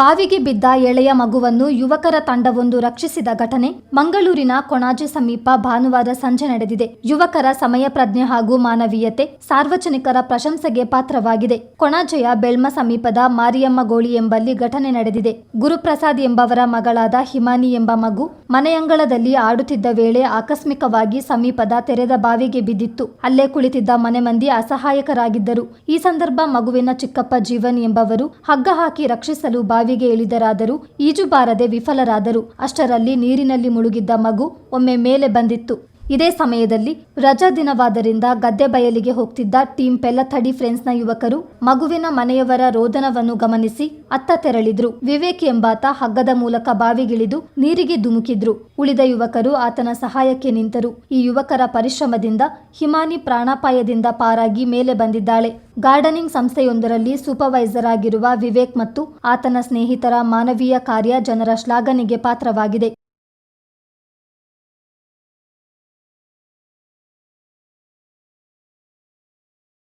ಬಾವಿಗೆ ಬಿದ್ದ ಎಳೆಯ ಮಗುವನ್ನು ಯುವಕರ ತಂಡವೊಂದು ರಕ್ಷಿಸಿದ ಘಟನೆ ಮಂಗಳೂರಿನ ಕೊಣಾಜೆ ಸಮೀಪ ಭಾನುವಾರ ಸಂಜೆ ನಡೆದಿದೆ. ಯುವಕರ ಸಮಯ ಪ್ರಜ್ಞೆ ಹಾಗೂ ಮಾನವೀಯತೆ ಸಾರ್ವಜನಿಕರ ಪ್ರಶಂಸೆಗೆ ಪಾತ್ರವಾಗಿದೆ. ಕೊಣಾಜೆಯ ಬೆಳ್ಮ ಸಮೀಪದ ಮಾರಿಯಮ್ಮ ಗೋಳಿ ಎಂಬಲ್ಲಿ ಘಟನೆ ನಡೆದಿದೆ. ಗುರುಪ್ರಸಾದ್ ಎಂಬವರ ಮಗಳಾದ ಹಿಮಾನಿ ಎಂಬ ಮಗು ಮನೆಯಂಗಳದಲ್ಲಿ ಆಡುತ್ತಿದ್ದ ವೇಳೆ ಆಕಸ್ಮಿಕವಾಗಿ ಸಮೀಪದ ತೆರೆದ ಬಾವಿಗೆ ಬಿದ್ದಿತ್ತು. ಅಲ್ಲೇ ಕುಳಿತಿದ್ದ ಮನೆ ಮಂದಿ ಅಸಹಾಯಕರಾಗಿದ್ದರು. ಈ ಸಂದರ್ಭ ಮಗುವಿನ ಚಿಕ್ಕಪ್ಪ ಜೀವನ್ ಎಂಬವರು ಹಗ್ಗ ಹಾಕಿ ರಕ್ಷಿಸಲು ಬಾವಿಗೆ ಇಳಿದರಾದರೂ ಈಜು ಬಾರದೆ ವಿಫಲರಾದರು. ಅಷ್ಟರಲ್ಲಿ ನೀರಿನಲ್ಲಿ ಮುಳುಗಿದ್ದ ಮಗು ಒಮ್ಮೆ ಮೇಲೆ ಬಂದಿತ್ತು. ಇದೇ ಸಮಯದಲ್ಲಿ ರಜಾ ದಿನವಾದರಿಂದ ಗದ್ದೆ ಬಯಲಿಗೆ ಹೋಗ್ತಿದ್ದ ಟೀಂ ಪೆಲ್ಲಥಡಿ ಫ್ರೆಂಡ್ಸ್ನ ಯುವಕರು ಮಗುವಿನ ಮನೆಯವರ ರೋದನವನ್ನು ಗಮನಿಸಿ ಅತ್ತ ತೆರಳಿದ್ರು. ವಿವೇಕ್ ಎಂಬಾತ ಹಗ್ಗದ ಮೂಲಕ ಬಾವಿಗಿಳಿದು ನೀರಿಗೆ ಧುಮುಕಿದ್ರು. ಉಳಿದ ಯುವಕರು ಆತನ ಸಹಾಯಕ್ಕೆ ನಿಂತರು. ಈ ಯುವಕರ ಪರಿಶ್ರಮದಿಂದ ಹಿಮಾನಿ ಪ್ರಾಣಾಪಾಯದಿಂದ ಪಾರಾಗಿ ಮೇಲೆ ಬಂದಿದ್ದಾಳೆ. ಗಾರ್ಡನಿಂಗ್ ಸಂಸ್ಥೆಯೊಂದರಲ್ಲಿ ಸೂಪರ್ವೈಸರ್ ಆಗಿರುವ ವಿವೇಕ್ ಮತ್ತು ಆತನ ಸ್ನೇಹಿತರ ಮಾನವೀಯ ಕಾರ್ಯ ಜನರ ಶ್ಲಾಘನೆಗೆ ಪಾತ್ರವಾಗಿದೆ.